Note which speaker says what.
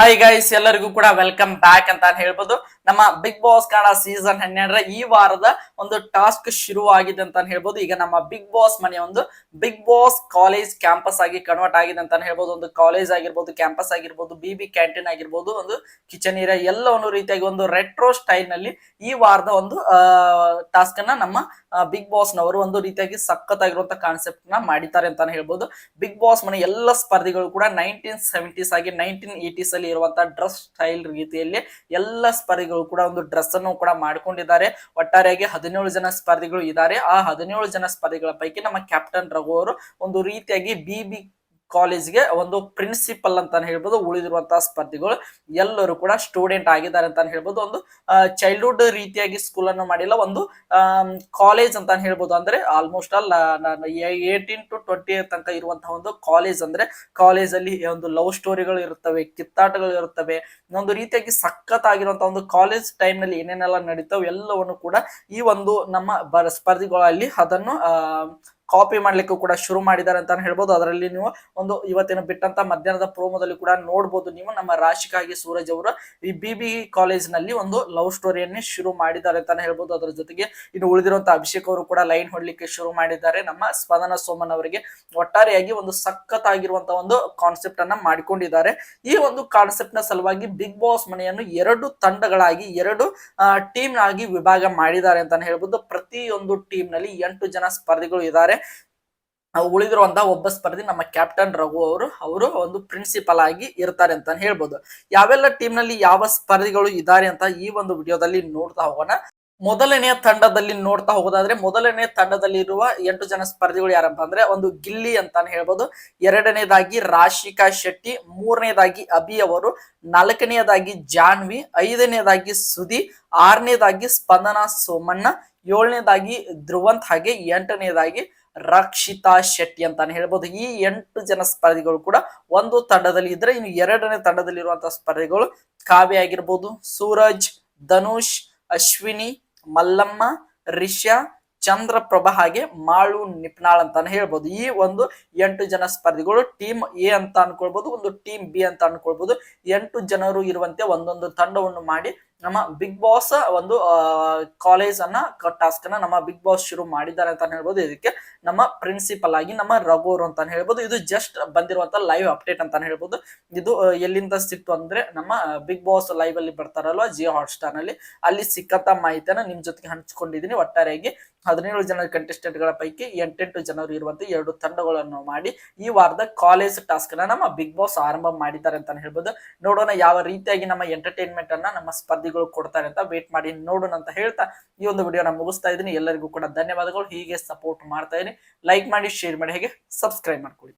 Speaker 1: Hi guys ಎಲ್ಲರಿಗೂ ಕೂಡ welcome back ಅಂತ ಹೇಳ್ಬೋದು. ನಮ್ಮ ಬಿಗ್ ಬಾಸ್ ಕನ್ನಡ ಸೀಸನ್ ಹನ್ನೆರಡರ ಈ ವಾರದ ಒಂದು ಟಾಸ್ಕ್ ಶುರುವಾಗಿದೆ ಅಂತ ಹೇಳ್ಬೋದು. ಈಗ ನಮ್ಮ ಬಿಗ್ ಬಾಸ್ ಮನೆ ಒಂದು ಬಿಗ್ ಬಾಸ್ ಕಾಲೇಜ್ ಕ್ಯಾಂಪಸ್ ಆಗಿ ಕನ್ವರ್ಟ್ ಆಗಿದೆ ಅಂತ ಹೇಳ್ಬೋದು. ಒಂದು ಕಾಲೇಜ್ ಆಗಿರ್ಬೋದು ಕ್ಯಾಂಪಸ್ ಆಗಿರ್ಬೋದು ಬಿ ಬಿ ಕ್ಯಾಂಟೀನ್ ಆಗಿರ್ಬೋದು, ಒಂದು ಕಿಚನ್ ಏರಿಯಾ ಎಲ್ಲ ಒಂದು ರೀತಿಯಾಗಿ ಒಂದು ರೆಟ್ರೋ ಸ್ಟೈಲ್ನಲ್ಲಿ ಈ ವಾರದ ಒಂದು ಟಾಸ್ಕ್ ಅನ್ನ ನಮ್ಮ ಬಿಗ್ ಬಾಸ್ ನವರು ಒಂದು ರೀತಿಯಾಗಿ ಸಖತ್ ಆಗಿರುವಂತಹ ಕಾನ್ಸೆಪ್ಟ್ನ ಮಾಡಿದ್ದಾರೆ ಅಂತಾನೆ ಹೇಳ್ಬೋದು. ಬಿಗ್ ಬಾಸ್ ಮನೆ ಎಲ್ಲ ಸ್ಪರ್ಧಿಗಳು ಕೂಡ ನೈನ್ಟೀನ್ ಸೆವೆಂಟೀಸ್ ಆಗಿ ನೈನ್ಟೀನ್ ಏಟೀಸ್ ಅಲ್ಲಿ ಇರುವಂತಹ ಡ್ರೆಸ್ ಸ್ಟೈಲ್ ರೀತಿಯಲ್ಲಿ ಎಲ್ಲ ಸ್ಪರ್ಧಿಗಳು ಕೂಡ ಒಂದು ಡ್ರೆಸ್ ಅನ್ನು ಕೂಡ ಮಾಡ್ಕೊಂಡಿದ್ದಾರೆ. ಒಟ್ಟಾರೆಯಾಗಿ ಹದಿನೇಳು ಜನ ಸ್ಪರ್ಧಿಗಳು ಇದ್ದಾರೆ. ಆ ಹದಿನೇಳು ಜನ ಸ್ಪರ್ಧಿಗಳ ಪೈಕಿ ನಮ್ಮ ಕ್ಯಾಪ್ಟನ್ ರಘು ಅವರು ಒಂದು ರೀತಿಯಾಗಿ ಬಿ ಬಿ ಕಾಲೇಜ್ಗೆ ಒಂದು ಪ್ರಿನ್ಸಿಪಲ್ ಅಂತಾನೆ ಹೇಳ್ಬೋದು, ಉಳಿದಿರುವಂತಹ ಸ್ಪರ್ಧಿಗಳು ಎಲ್ಲರೂ ಕೂಡ ಸ್ಟೂಡೆಂಟ್ ಆಗಿದ್ದಾರೆ ಅಂತಾನೆ ಹೇಳ್ಬೋದು. ಒಂದು ಚೈಲ್ಡ್ಹುಡ್ ರೀತಿಯಾಗಿ ಸ್ಕೂಲ್ ಅನ್ನು ಮಾಡಿಲ್ಲ, ಒಂದು ಕಾಲೇಜ್ ಅಂತಾನೆ ಹೇಳ್ಬೋದು. ಅಂದ್ರೆ almost all eighteen to twenty ತನಕ ಇರುವಂತಹ ಒಂದು ಕಾಲೇಜ್ ಅಂದ್ರೆ ಕಾಲೇಜ್ ಅಲ್ಲಿ ಒಂದು ಲವ್ ಸ್ಟೋರಿಗಳು ಇರುತ್ತವೆ, ಕಿತ್ತಾಟಗಳು ಇರುತ್ತವೆ. ಒಂದು ರೀತಿಯಾಗಿ ಸಖತ್ ಆಗಿರುವಂತಹ ಒಂದು ಕಾಲೇಜ್ ಟೈಮ್ನಲ್ಲಿ ಏನೇನೆಲ್ಲ ನಡೀತಾವೆ ಎಲ್ಲವನ್ನು ಕೂಡ ಈ ಒಂದು ನಮ್ಮ ಸ್ಪರ್ಧಿಗಳಲ್ಲಿ ಅದನ್ನು ಕಾಪಿ ಮಾಡ್ಲಿಕ್ಕೂ ಕೂಡ ಶುರು ಮಾಡಿದ್ದಾರೆ ಅಂತ ಹೇಳ್ಬೋದು. ಅದರಲ್ಲಿ ನೀವು ಒಂದು ಇವತ್ತಿನ ಬಿಟ್ಟಂತ ಮಧ್ಯಾಹ್ನದ ಪ್ರೋಮೋದಲ್ಲಿ ಕೂಡ ನೋಡ್ಬೋದು ನೀವು. ನಮ್ಮ ರಾಶಿಕಾಗಿ ಸೂರಜ್ ಅವರು ಈ ಬಿ ಬಿ ಕಾಲೇಜ್ನಲ್ಲಿ ಒಂದು ಲವ್ ಸ್ಟೋರಿಯನ್ನೇ ಶುರು ಮಾಡಿದ್ದಾರೆ ಅಂತಾನೆ ಹೇಳ್ಬೋದು. ಅದರ ಜೊತೆಗೆ ಇನ್ನು ಉಳಿದಿರುವಂತ ಅಭಿಷೇಕ್ ಅವರು ಕೂಡ ಲೈನ್ ಹೊಡ್ಲಿಕ್ಕೆ ಶುರು ಮಾಡಿದ್ದಾರೆ. ನಮ್ಮ ಸ್ಪಂದನ ಸೋಮನ್ ಅವರಿಗೆ ಒಟ್ಟಾರೆಯಾಗಿ ಒಂದು ಸಖತ್ ಆಗಿರುವಂತಹ ಒಂದು ಕಾನ್ಸೆಪ್ಟ್ ಅನ್ನ ಮಾಡಿಕೊಂಡಿದ್ದಾರೆ. ಈ ಒಂದು ಕಾನ್ಸೆಪ್ಟ್ನ ಸಲುವಾಗಿ ಬಿಗ್ ಬಾಸ್ ಮನೆಯನ್ನು ಎರಡು ತಂಡಗಳಾಗಿ, ಎರಡು ಟೀಮ್ ಆಗಿ ವಿಭಾಗ ಮಾಡಿದ್ದಾರೆ ಅಂತಾನೆ ಹೇಳ್ಬೋದು. ಪ್ರತಿಯೊಂದು ಟೀಮ್ನಲ್ಲಿ ಎಂಟು ಜನ ಸ್ಪರ್ಧಿಗಳು ಇದ್ದಾರೆ. ಉಳಿದಿರುವಂತಹ ಒಬ್ಬ ಸ್ಪರ್ಧಿ ನಮ್ಮ ಕ್ಯಾಪ್ಟನ್ ರಘು ಅವರು ಅವರು ಒಂದು ಪ್ರಿನ್ಸಿಪಲ್ ಆಗಿ ಇರ್ತಾರೆ ಅಂತ ಹೇಳ್ಬೋದು. ಯಾವೆಲ್ಲ ಟೀಮ್ನಲ್ಲಿ ಯಾವ ಸ್ಪರ್ಧಿಗಳು ಇದ್ದಾರೆ ಅಂತ ಈ ಒಂದು ವಿಡಿಯೋದಲ್ಲಿ ನೋಡ್ತಾ ಹೋಗೋಣ. ಮೊದಲನೆಯ ತಂಡದಲ್ಲಿ ನೋಡ್ತಾ ಹೋಗೋದಾದ್ರೆ, ಮೊದಲನೇ ತಂಡದಲ್ಲಿರುವ ಎಂಟು ಜನ ಸ್ಪರ್ಧಿಗಳು ಯಾರಪ್ಪ ಅಂದ್ರೆ, ಒಂದು ಗಿಲ್ಲಿ ಅಂತಾನೆ ಹೇಳ್ಬೋದು. ಎರಡನೇದಾಗಿ ರಾಶಿಕಾ ಶೆಟ್ಟಿ, ಮೂರನೇದಾಗಿ ಅಭಿ ಅವರು ನಾಲ್ಕನೆಯದಾಗಿ ಜಾನ್ವಿ, ಐದನೇದಾಗಿ ಸುದಿ ಆರನೇದಾಗಿ ಸ್ಪಂದನಾ ಸೋಮಣ್ಣ, ಏಳನೇದಾಗಿ ಧ್ರುವಂತ್ ಹಾಗೆ ಎಂಟನೇದಾಗಿ ರಕ್ಷಿತಾ ಶೆಟ್ಟಿ ಅಂತಾನೆ ಹೇಳ್ಬೋದು. ಈ ಎಂಟು ಜನ ಸ್ಪರ್ಧಿಗಳು ಕೂಡ ಒಂದು ತಂಡದಲ್ಲಿ ಇದ್ರೆ ಇನ್ನು ಎರಡನೇ ತಂಡದಲ್ಲಿ ಇರುವಂತಹ ಸ್ಪರ್ಧಿಗಳು ಕಾವ್ಯ ಆಗಿರ್ಬೋದು. ಸೂರಜ್, ಧನುಷ್, ಅಶ್ವಿನಿ, ಮಲ್ಲಮ್ಮ, ರಿಷಾ, ಚಂದ್ರಪ್ರಭ ಹಾಗೆ ಮಾಳು ನಿಪ್ನಾಳ್ ಅಂತಾನೆ ಹೇಳ್ಬೋದು. ಈ ಒಂದು ಎಂಟು ಜನ ಸ್ಪರ್ಧಿಗಳು ಟೀಮ್ ಎ ಅಂತ ಅನ್ಕೊಳ್ಬಹುದು ಒಂದು ಟೀಮ್ ಬಿ ಅಂತ ಅನ್ಕೊಳ್ಬಹುದು ಎಂಟು ಜನರು ಇರುವಂತೆ ಒಂದೊಂದು ತಂಡವನ್ನು ಮಾಡಿ ನಮ್ಮ ಬಿಗ್ ಬಾಸ್ ಒಂದು ಕಾಲೇಜ್ ಅನ್ನ ಟಾಸ್ಕ್ ಅನ್ನ ನಮ್ಮ ಬಿಗ್ ಬಾಸ್ ಶುರು ಮಾಡಿದ್ದಾರೆ ಅಂತ ಹೇಳ್ಬೋದು. ಇದಕ್ಕೆ ನಮ್ಮ ಪ್ರಿನ್ಸಿಪಲ್ ಆಗಿ ನಮ್ಮ ರಘುವರು ಅಂತ ಹೇಳ್ಬೋದು. ಇದು ಜಸ್ಟ್ ಬಂದಿರುವಂತ ಲೈವ್ ಅಪ್ಡೇಟ್ ಅಂತ ಹೇಳ್ಬೋದು. ಇದು ಎಲ್ಲಿಂದ ಸಿಕ್ತು ಅಂದ್ರೆ ನಮ್ಮ ಬಿಗ್ ಬಾಸ್ ಲೈವ್ ಅಲ್ಲಿ ಬರ್ತಾರಲ್ವಾ ಜಿಯೋ ಹಾಟ್ ಸ್ಟಾರ್ನಲ್ಲಿ. ಅಲ್ಲಿ ಸಿಕ್ಕಂತ ಮಾಹಿತಿಯನ್ನ ನಿಮ್ ಜೊತೆಗೆ ಹಂಚ್ಕೊಂಡಿದ್ದೀನಿ. ಒಟ್ಟಾರೆಯಾಗಿ ಹದಿನೇಳು ಜನ ಕಂಟೆಸ್ಟೆಂಟ್ಗಳ ಪೈಕಿ ಎಂಟೆಂಟು ಜನರು ಇರುವಂತ ಎರಡು ತಂಡಗಳನ್ನು ಮಾಡಿ ಈ ವಾರದ ಕಾಲೇಜ್ ಟಾಸ್ಕ್ನ ನಮ್ಮ ಬಿಗ್ ಬಾಸ್ ಆರಂಭ ಮಾಡಿದ್ದಾರೆ ಅಂತ ಹೇಳ್ಬೋದು. ನೋಡೋಣ ಯಾವ ರೀತಿಯಾಗಿ ನಮ್ಮ ಎಂಟರ್ಟೈನ್ಮೆಂಟ್ ಅನ್ನ ನಮ್ಮ ಸ್ಪರ್ಧಿಗಳು ಕೊಡ್ತಾರೆ ಅಂತ ವೇಟ್ ಮಾಡಿ ನೋಡೋಣ ಅಂತ ಹೇಳ್ತಾ ಈ ಒಂದು ವಿಡಿಯೋನ ಮುಗಿಸ್ತಾ ಇದ್ದೀನಿ. ಎಲ್ಲರಿಗೂ ಕೂಡ ಧನ್ಯವಾದಗಳು. ಹೀಗೆ ಸಪೋರ್ಟ್ ಮಾಡ್ತಾ ಇದ್ದೀನಿ. ಲೈಕ್ ಮಾಡಿ ಶೇರ್ ಮಾಡಿ, ಹೇಗೆ ಸಬ್ಸ್ಕ್ರೈಬ್ ಮಾಡ್ಕೊಳ್ಳಿ.